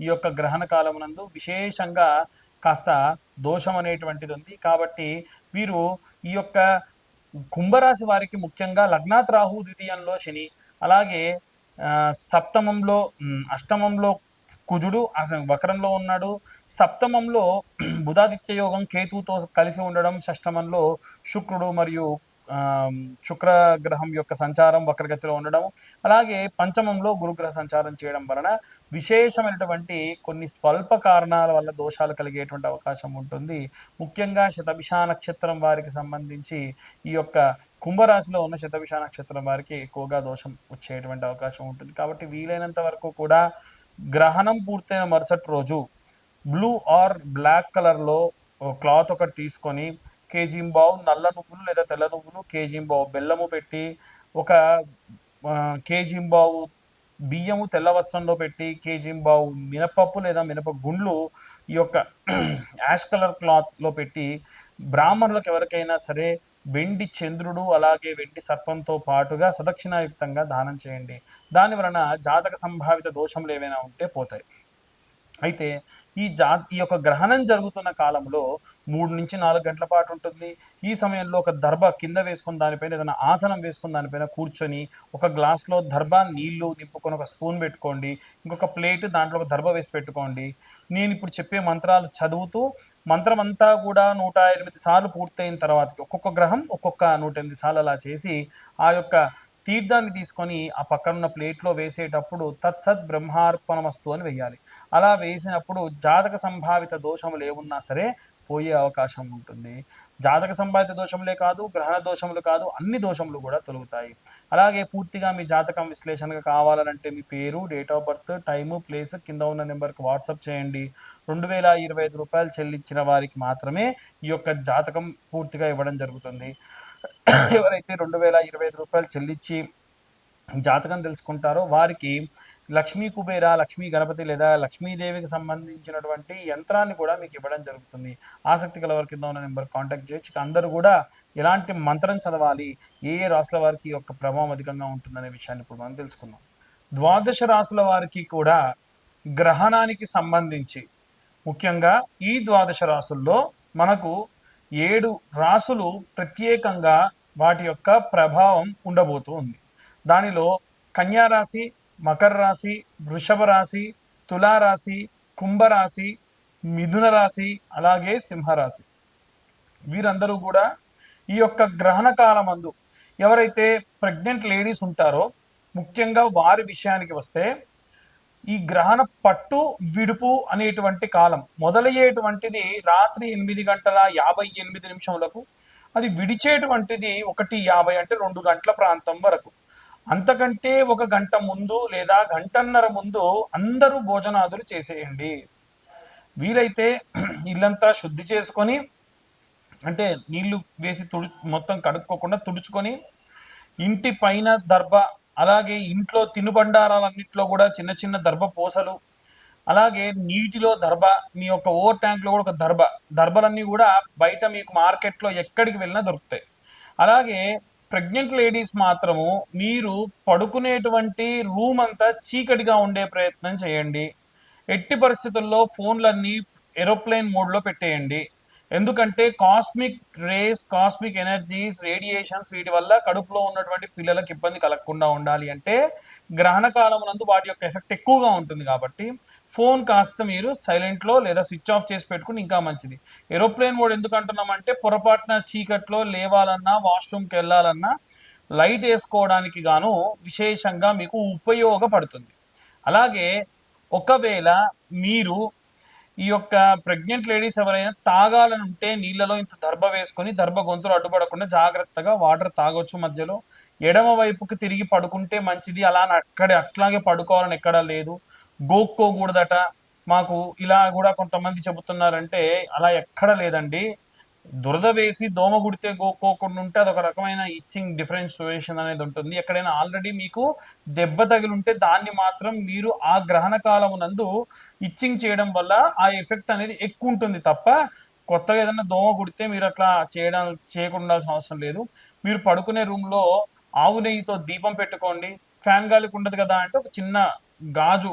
ఈ యొక్క గ్రహణ కాలమునందు విశేషంగా కాస్త దోషం అనేటువంటిది ఉంది కాబట్టి వీరు ఈ యొక్క కుంభరాశి వారికి ముఖ్యంగా లగ్నాత్ రాహు ద్వితీయంలో శని అలాగే సప్తమంలో అష్టమంలో కుజుడు వక్రంలో ఉన్నాడు. సప్తమంలో బుధాదిత్య యోగం కేతుతో కలిసి ఉండడం షష్టమంలో శుక్రుడు మరియు శుక్రగ్రహం శుక్ర గ్రహం యొక్క సంచారం వక్రగతిలో ఉండడం అలాగే పంచమంలో గురుగ్రహ సంచారం చేయడం వలన విశేషమైనటువంటి కొన్ని స్వల్ప కారణాల వల్ల దోషాలు కలిగేటువంటి అవకాశం ఉంటుంది. ముఖ్యంగా శతభిష నక్షత్రం వారికి సంబంధించి ఈ యొక్క కుంభరాశిలో ఉన్న శతభిష నక్షత్రం వారికి ఎక్కువగా దోషం వచ్చేటువంటి అవకాశం ఉంటుంది. కాబట్టి వీలైనంత వరకు కూడా గ్రహణం పూర్తయిన మరుసటి రోజు బ్లూ ఆర్ బ్లాక్ కలర్లో క్లాత్ ఒకటి తీసుకొని కేజీ బావు నల్ల నువ్వులు లేదా తెల్ల నువ్వులు కేజీ బావు బెల్లము పెట్టి ఒక ఆ, బావు బియ్యము తెల్ల వస్త్రంలో పెట్టి కేజీ బావు మినపప్పు లేదా మినప గుండ్లు ఈ యొక్క యాష్ కలర్ క్లాత్లో పెట్టి బ్రాహ్మణులకు ఎవరికైనా సరే వెండి చంద్రుడు అలాగే వెండి సర్పంతో పాటుగా సదక్షిణాయుక్తంగా దానం చేయండి. దాని వలన జాతక సంభావిత దోషములు ఏవైనా ఉంటే పోతాయి. అయితే ఈ జా ఈ యొక్క గ్రహణం జరుగుతున్న కాలంలో మూడు నుంచి నాలుగు గంటల పాటు ఉంటుంది. ఈ సమయంలో ఒక దర్భ కింద వేసుకుని దానిపైన ఏదైనా ఆసనం వేసుకుని దానిపైన కూర్చొని ఒక గ్లాస్లో దర్భ నీళ్ళు నింపుకొని ఒక స్పూన్ పెట్టుకోండి. ఇంకొక ప్లేట్ దాంట్లో ఒక దర్భ వేసి పెట్టుకోండి. నేను ఇప్పుడు చెప్పే మంత్రాలు చదువుతూ మంత్రం అంతా కూడా నూట ఎనిమిది సార్లు పూర్తయిన తర్వాత ఒక్కొక్క గ్రహం ఒక్కొక్క నూట ఎనిమిది సార్లు అలా చేసి ఆ యొక్క తీర్థాన్ని తీసుకొని ఆ పక్కనున్న ప్లేట్లో వేసేటప్పుడు తత్సత్ బ్రహ్మార్పణమస్తు అని వేయాలి. అలా వేసినప్పుడు జాతక సంభావిత దోషములు ఏమున్నా సరే పోయే అవకాశం ఉంటుంది. జాతక సంభావిత దోషములే కాదు గ్రహణ దోషములు కాదు అన్ని దోషములు కూడా తొలగుతాయి. అలాగే పూర్తిగా మీ జాతకం విశ్లేషణగా కావాలంటే మీ పేరు date of birth time place కింద ఉన్న నెంబర్కి వాట్సాప్ చేయండి. రెండు వేల ఇరవై ఐదు రూపాయలు చెల్లించిన వారికి మాత్రమే ఈ యొక్క జాతకం పూర్తిగా ఇవ్వడం జరుగుతుంది. ఎవరైతే రెండు వేల ఇరవై ఐదు రూపాయలు చెల్లించి జాతకం తెలుసుకుంటారో వారికి లక్ష్మీ కుబేర లక్ష్మీ గణపతి లేదా లక్ష్మీదేవికి సంబంధించినటువంటి యంత్రాన్ని కూడా మీకు ఇవ్వడం జరుగుతుంది. ఆసక్తి గల వారి కింద ఉన్న నెంబర్ కాంటాక్ట్ చేయొచ్చు అందరూ కూడా ఎలాంటి మంత్రం చదవాలి ఏ ఏ రాసుల వారికి యొక్క ప్రభావం అధికంగా ఉంటుందనే విషయాన్ని ఇప్పుడు మనం తెలుసుకుందాం. ద్వాదశ రాసుల వారికి కూడా గ్రహణానికి సంబంధించి ముఖ్యంగా ఈ ద్వాదశ రాసుల్లో మనకు ఏడు రాసులు ప్రత్యేకంగా వాటి యొక్క ప్రభావం ఉండబోతూ ఉంది. దానిలో కన్యా రాశి మకర రాశి వృషభ రాశి తులారాశి కుంభరాశి మిథున రాశి అలాగే సింహరాశి. వీరందరూ కూడా ఈ యొక్క గ్రహణ కాలమందు ఎవరైతే ప్రెగ్నెంట్ లేడీస్ ఉంటారో ముఖ్యంగా వారి విషయానికి వస్తే ఈ గ్రహణ పట్టు విడుపు అనేటువంటి కాలం మొదలయ్యేటువంటిది రాత్రి ఎనిమిది గంటల యాభై ఎనిమిది నిమిషములకు అది విడిచేటువంటిది ఒకటి యాభై అంటే రెండు గంటల ప్రాంతం వరకు. అంతకంటే ఒక గంట ముందు లేదా గంటన్నర ముందు అందరూ భోజనాదులు చేసేయండి. వీలైతే ఇల్లంతా శుద్ధి చేసుకొని అంటే నీళ్ళు వేసి తుడు మొత్తం కడుక్కోకుండా తుడుచుకొని ఇంటి పైన దర్భ అలాగే ఇంట్లో తినుబండారాలన్నింటిలో కూడా చిన్న చిన్న దర్భ పూసలు అలాగే నీటిలో దర్భ మీ యొక్క ఓవర్ ట్యాంక్లో కూడా ఒక దర్భ దర్భలన్నీ కూడా బయట మీకు మార్కెట్లో ఎక్కడికి వెళ్ళినా దొరుకుతాయి. అలాగే ప్రెగ్నెంట్ లేడీస్ మాత్రము మీరు పడుకునేటువంటి రూమ్ అంతా చీకటిగా ఉండే ప్రయత్నం చేయండి. ఎట్టి పరిస్థితుల్లో ఫోన్లన్నీ ఏరోప్లేన్ మోడ్లో పెట్టేయండి. ఎందుకంటే cosmic rays cosmic energies radiations వీటి వల్ల కడుపులో ఉన్నటువంటి పిల్లలకు ఇబ్బంది కలగకుండా ఉండాలి అంటే గ్రహణ కాలం నందు వాటి యొక్క ఎఫెక్ట్ ఎక్కువగా ఉంటుంది కాబట్టి ఫోన్ కాస్త మీరు సైలెంట్లో లేదా స్విచ్ ఆఫ్ చేసి పెట్టుకుని ఇంకా మంచిది. ఏరోప్లేన్ మోడ్ ఎందుకు అంటున్నామంటే పొరపాటున చీకట్లో లేవాలన్నా వాష్రూమ్కి వెళ్ళాలన్నా లైట్ వేసుకోవడానికి గాను విశేషంగా మీకు ఉపయోగపడుతుంది. అలాగే ఒకవేళ మీరు ఈ యొక్క ప్రెగ్నెంట్ లేడీస్ ఎవరైనా తాగాలని ఉంటే నీళ్ళలో ఇంత దర్భ వేసుకొని దర్భ గొంతులు అడ్డుపడకుండా జాగ్రత్తగా వాటర్ తాగొచ్చు మధ్యలో. ఎడమ వైపుకి తిరిగి పడుకుంటే మంచిది. అలా అని అక్కడే అట్లాగే పడుకోవాలని ఎక్కడా లేదు. గోక్కోకూడదట. మాకు ఇలా కూడా కొంతమంది చెబుతున్నారంటే అలా ఎక్కడ లేదండి. దురద వేసి దోమ గుడితే గోక్కోకుండా ఉంటే అదొక రకమైన ఇచ్చింగ్ డిఫరెన్షియేషన్ అనేది ఉంటుంది. ఎక్కడైనా ఆల్రెడీ మీకు దెబ్బ తగిలింటే దాన్ని మాత్రం మీరు ఆ గ్రహణ కాలమునందు ఇచ్చింగ్ చేయడం వల్ల ఆ ఎఫెక్ట్ అనేది ఎక్కువ ఉంటుంది తప్ప కొత్తగా ఏదైనా దోమ కుడితే మీరు అట్లా చేయడం చేయకుండా అవసరం లేదు. మీరు పడుకునే రూమ్లో ఆవు నెయ్యితో దీపం పెట్టుకోండి. ఫ్యాన్ గాలికి ఉండదు కదా అంటే ఒక చిన్న గాజు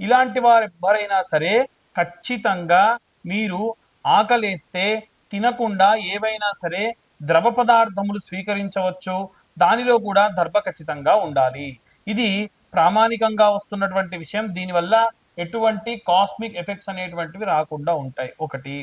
ఇలాంటి వారు ఎవరైనా సరే ఖచ్చితంగా మీరు ఆకలేస్తే తినకుండా ఏవైనా సరే ద్రవ పదార్థములు స్వీకరించవచ్చు. దానిలో కూడా దర్భ ఖచ్చితంగా ఉండాలి. ఇది ప్రామాణికంగా వస్తున్నటువంటి విషయం. దీనివల్ల ఎటువంటి కాస్మిక్ ఎఫెక్ట్స్ అనేటువంటివి రాకుండా ఉంటాయి. ఒకటి.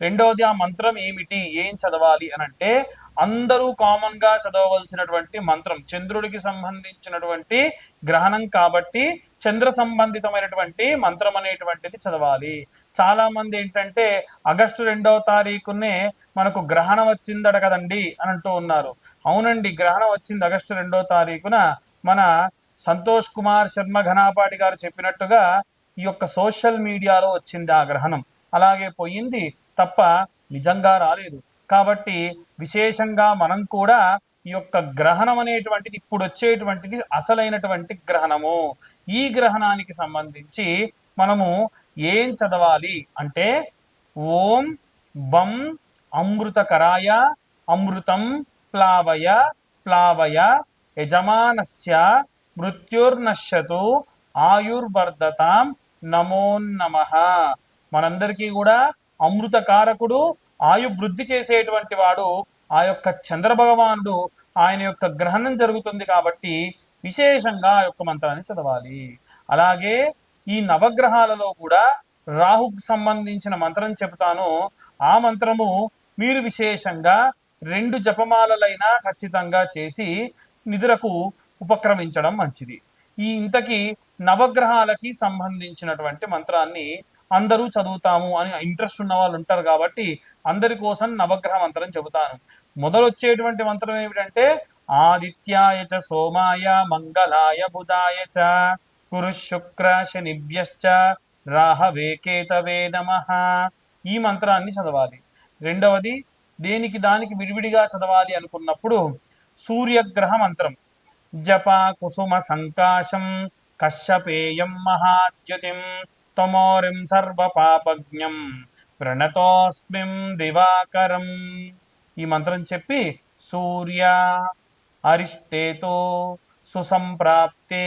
రెండవది ఆ మంత్రం ఏమిటి? ఏం చదవాలి అని అంటే అందరూ కామన్గా చదవవలసినటువంటి మంత్రం చంద్రుడికి సంబంధించినటువంటి గ్రహణం కాబట్టి చంద్ర సంబంధితమైనటువంటి మంత్రం అనేటువంటిది చదవాలి. చాలా మంది ఏంటంటే ఆగస్టు రెండవ తారీఖునే మనకు గ్రహణం వచ్చిందట కదండి అని అంటూ ఉన్నారు. అవునండి గ్రహణం వచ్చింది ఆగస్టు రెండవ తారీఖున. మన సంతోష్ కుమార్ శర్మ ఘనాపాటి గారు చెప్పినట్టుగా ఈ యొక్క సోషల్ మీడియాలో వచ్చింది ఆ గ్రహణం. అలాగే పోయింది తప్ప నిజంగా రాలేదు. కాబట్టి విశేషంగా మనం కూడా ఈ యొక్క గ్రహణం అనేటువంటిది ఇప్పుడు వచ్చేటువంటిది అసలైనటువంటి గ్రహణము. ఈ గ్రహణానికి సంబంధించి మనము ఏం చదవాలి అంటే ఓం వం అమృతకరాయ అమృతం ప్లావయ ప్లావయ యజమానస్య మృత్యుర్నశ్యతు ఆయుర్వర్ధతాం నమో మనందరికీ కూడా అమృతకారకుడు ఆయు వృద్ధి చేసేటువంటి వాడు ఆ యొక్క చంద్రభగవానుడు ఆయన యొక్క గ్రహణం జరుగుతుంది కాబట్టి విశేషంగా ఆ యొక్క మంత్రాన్ని చదవాలి. అలాగే ఈ నవగ్రహాలలో కూడా రాహుకు సంబంధించిన మంత్రం చెబుతాను. ఆ మంత్రము మీరు విశేషంగా రెండు జపమాలలైనా ఖచ్చితంగా చేసి నిద్రకు ఉపక్రమించడం మంచిది. ఈ ఇంతకీ నవగ్రహాలకి సంబంధించినటువంటి మంత్రాన్ని అందరూ చదువుతాము అని ఇంట్రెస్ట్ ఉన్న వాళ్ళు ఉంటారు కాబట్టి అందరి కోసం నవగ్రహ మంత్రం చెబుతాను. మొదలొచ్చేటువంటి మంత్రం ఏమిటంటే ఆదిత్యాయ చ సోమాయ మంగళాయ బుధాయ చ కురు శుక్ర శనిభ్యశ్చ రాహవే కేతవే నమ ఈ మంత్రాన్ని చదవాలి. రెండవది దేనికి దానికి విడివిడిగా చదవాలి అనుకున్నప్పుడు సూర్యగ్రహ మంత్రం. జప కుసుమ సంకాశం కశ్యపేయం మహాద్యుతిం తమోరిం సర్వ పాపజ్ఞం ప్రణతోస్మిం దివాకరం. ఈ మంత్రం చెప్పి సూర్య అరిష్టేతో సుసంప్రాప్తే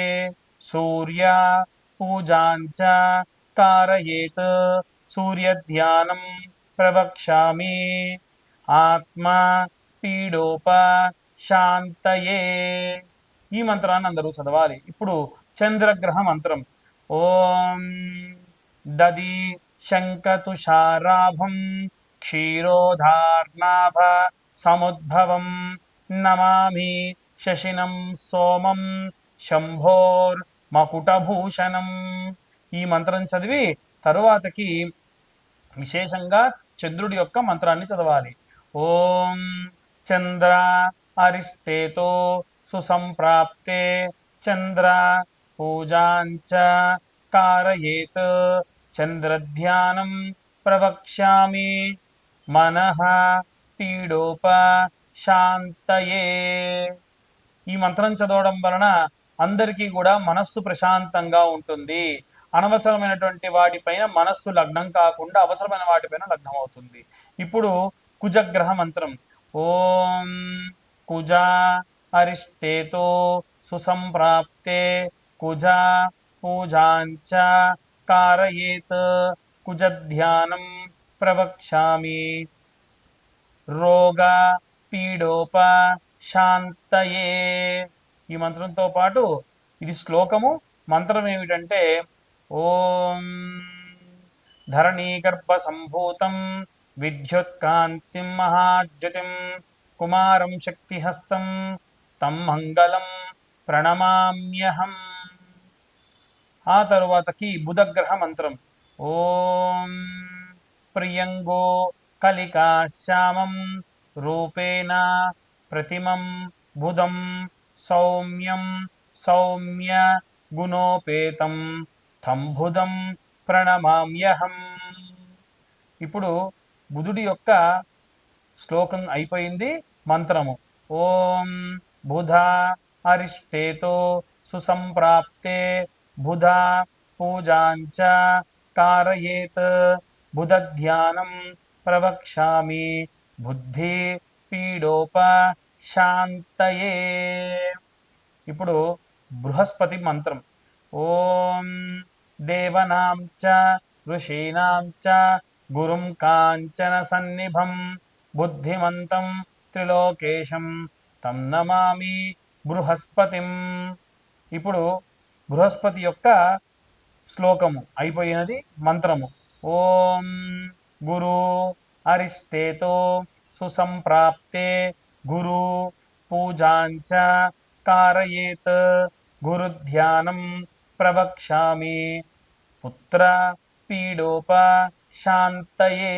సూర్య పూజాంచ కారయేత్ సూర్య ధ్యానం ప్రవక్ష్యామి ఆత్మ పీడోప శాంతయే ఈ మంత్రాన్ని అందరూ చదవాలి. ఇప్పుడు చంద్రగ్రహ మంత్రం. ఓం దది శంకతుషారాభం క్షీరోధార్నాభ సముద్భవం నమామి శశినం సోమం శంభోర్ మకుటభూషణం. ఈ మంత్రం చదివి తరువాతకి విశేషంగా చంద్రుడి యొక్క మంత్రాన్ని చదవాలి. ఓం చంద్ర అరిష్టేతో సుసంప్రాప్తే చంద్ర పూజాంచ కారయేత్ చంద్రధ్యానం ప్రవక్ష్యామి. మనః పీడోప శాంతయే ఈ మంత్రం చదవడం వలన అందరికీ కూడా మనస్సు ప్రశాంతంగా ఉంటుంది. అనవసరమైనటువంటి వాటిపైన మనస్సు లగ్నం కాకుండా అవసరమైన వాటిపైన లగ్నం అవుతుంది. ఇప్పుడు కుజగ్రహ మంత్రం. ఓం కుజ అరిష్టేతో సుసంప్రాప్తే కుజ పూజాంచ కారయేత్ కుజధ్యానం ప్రవక్ష్యామి. రోగ పీడోప శాంతయే ఈ మంత్రంతో పాటు ఇది శ్లోకము. మంత్రం ఏమిటంటే ఓం ధరణీగర్భ సంభూతం విద్యుత్కాంతిం మహాద్యుతిం కుమారం శక్తిహస్తం తం మంగళం ప్రణమామ్యహం. ఆ తరువాతకి బుధగ్రహ మంత్రం. ఓం ప్రియంగో కలికా శ్యామం రూపేణ ప్రతిమం బుధం సౌమ్యం సౌమ్య గుణోపేతం తంభుదం ప్రణమామ్యహం ఇప్పుడు బుధుడి యొక్క శ్లోకం అయిపోయింది మంత్రము. ఓం బుధ అరిష్టేతో సుసంప్రాప్తే బుధ పూజాంచ కారయేత్ బుధ ధ్యానం బుద్ధి పీడోప శాంతయే ఇప్పుడు బృహస్పతి మంత్రం. ఓం దేవనాం చ ఋషీణాం చ గురుం కాంచన సన్నిభం బుద్ధిమంతం త్రిలోకేశం తం నమామి బృహస్పతిం. ఇప్పుడు బృహస్పతి యొక్క శ్లోకము అయిపోయినది మంత్రము. ఓం గురు అరిష్టేతో సుసంప్రాప్తే గురు పూజాంచ కారయేత్ గురుధ్యానం ప్రవక్ష్యామి పుత్ర పీడోప శాంతయే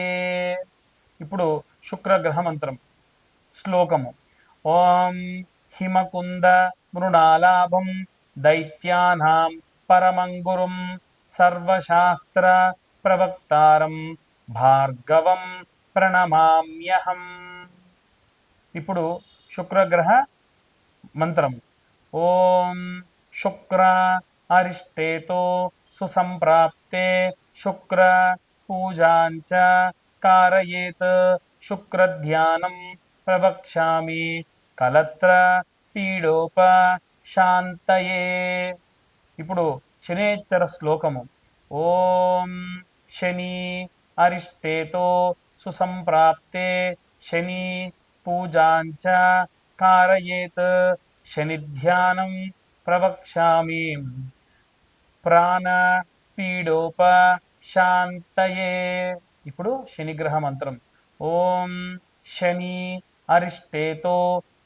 ఇప్పుడు శుక్రగ్రహ మంత్రం శ్లోకము ఓం హిమకుంద మృణాలాభం దైత్యానాం పరమంగురుం సర్వశాస్త్ర ప్రవక్తారం భార్గవం ప్రణమామ్యహం. ఇప్పుడు శుక్రగ్రహ మంత్రం. ఓం శుక్ర అరిష్టేతో సుసంప్రాప్తే శుక్ర పూజాంచ కారయేత్ శుక్రధ్యానం ప్రవక్ష్యామి కలత్ర పీడోప శాంతయే. ఇప్పుడు శనేశ్వర శ్లోకము. ఓం శని అరిష్టేతో సుసంప్రాప్తే శని పూజాంచ కారయేత్ శనిధ్యానం ప్రవక్ష్యామి ప్రాణ పీడోప శాంతయే ఇప్పుడు శనిగ్రహ మంత్రం। ఓం శని అరిష్టేతో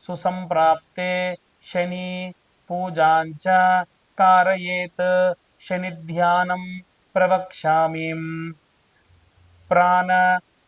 సుసంప్రాప్తే శని పూజాంచ కారయేత్ శనిధ్యానం ప్రవక్ష్యామి। ప్రాణ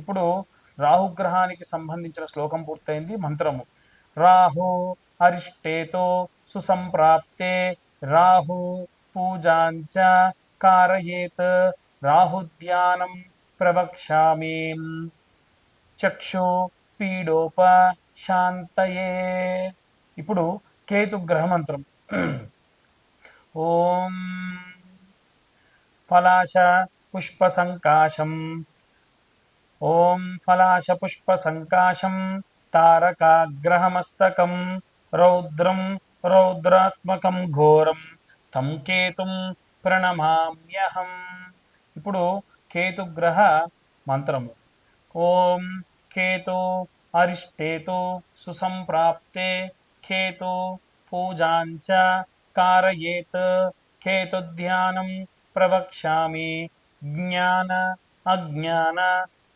ఇప్పుడు రాహుగ్రహానికి సంబంధించిన శ్లోకం పూర్తయింది మంత్రము. రాహు అరిష్టేతో సుసంప్రాప్తే రాహు పూజాంచ కారయేత్ రాహుధ్యానం ప్రవక్ష్యామి. చక్షు పీడోప శాంతయే. ఇప్పుడు కేతు గ్రహ మంత్రం ఓం ఫలాశ పుష్ప సంకాశం ఓం ఫలాశ పుష్ప సంకాశం తారకాగ్రహమస్తకం రౌద్రం రౌద్రాత్మకం ఘోరం తం కేతుం ప్రణమామ్యహం. ఇప్పుడు కేతుగ్రహ మంత్రము ఓం కేతు అరిష్టేతు సుసంప్రాప్తే కేతు పూజాంచ కారయేత్ కేతుధ్యానం ప్రవక్ష్యామి. జ్ఞాన అజ్ఞాన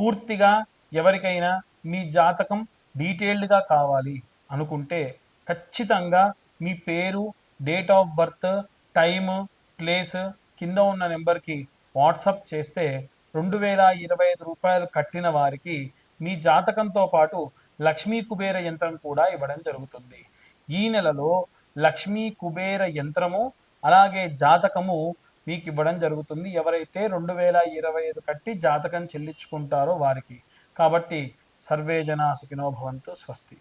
పూర్తిగా ఎవరికైనా మీ జాతకం డీటెయిల్డ్గా కావాలి అనుకుంటే ఖచ్చితంగా మీ పేరు date of birth time place కింద ఉన్న నెంబర్కి వాట్సప్ చేస్తే రెండు వేల ఇరవై ఐదు రూపాయలు కట్టిన వారికి మీ జాతకంతో పాటు లక్ష్మీ కుబేర యంత్రం కూడా ఇవ్వడం జరుగుతుంది. ఈ నెలలో లక్ష్మీ కుబేర యంత్రము అలాగే జాతకము మీకు ఇవ్వడం జరుగుతుంది. ఎవరైతే రెండు వేల ఇరవై ఐదు కట్టి జాతకం చెల్లించుకుంటారో వారికి. కాబట్టి సర్వే జనా సుఖినో భవంతు స్వస్తి.